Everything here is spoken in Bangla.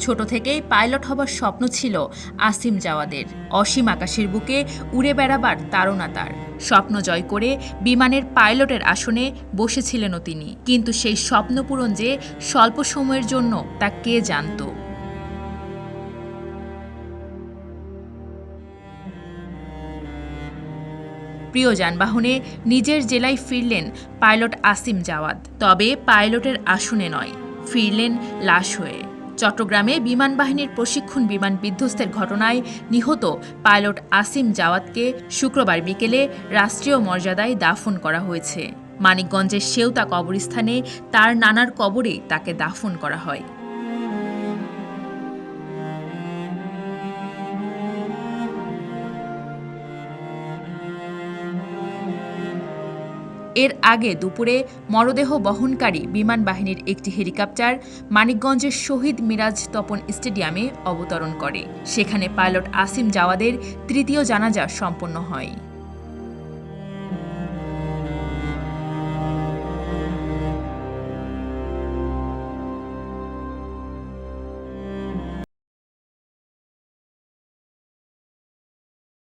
ছোট থেকেই পাইলট হবার স্বপ্ন ছিল আসিম জাওয়াদের। অসীম আকাশের বুকে উড়ে বেড়াবার তারা তার। স্বপ্ন জয় করে বিমানের পাইলটের আসনে বসেছিলেনও তিনি। কিন্তু সেই স্বপ্ন পূরণ যে স্বল্প সময়ের জন্য তা কে জানতো? প্রিয় যানবাহনে নিজের জেলায় ফিরলেন পাইলট আসিম জাওয়াদ। তবে পাইলটের আসনে নয়, ফিরলেন লাশ হয়ে। চট্টগ্রামে বিমান বাহিনীর প্রশিক্ষণ বিমান বিধ্বস্তের ঘটনায় নিহত পাইলট আসিম জাওয়াদকে শুক্রবার বিকেলে রাষ্ট্রীয় মর্যাদায় দাফন করা হয়েছে। মানিকগঞ্জের সেউতা কবরস্থানে তার নানার কবরে তাকে দাফন করা হয়। এর আগে দুপুরে মরদেহ বহনকারী বিমান বাহিনীর একটি হেলিকপ্টার মানিকগঞ্জের শহীদ মিরাজ তপন স্টেডিয়ামে অবতরণ করে। সেখানে পাইলট আসিম জাওয়াদের তৃতীয় জানাজা সম্পন্ন হয়।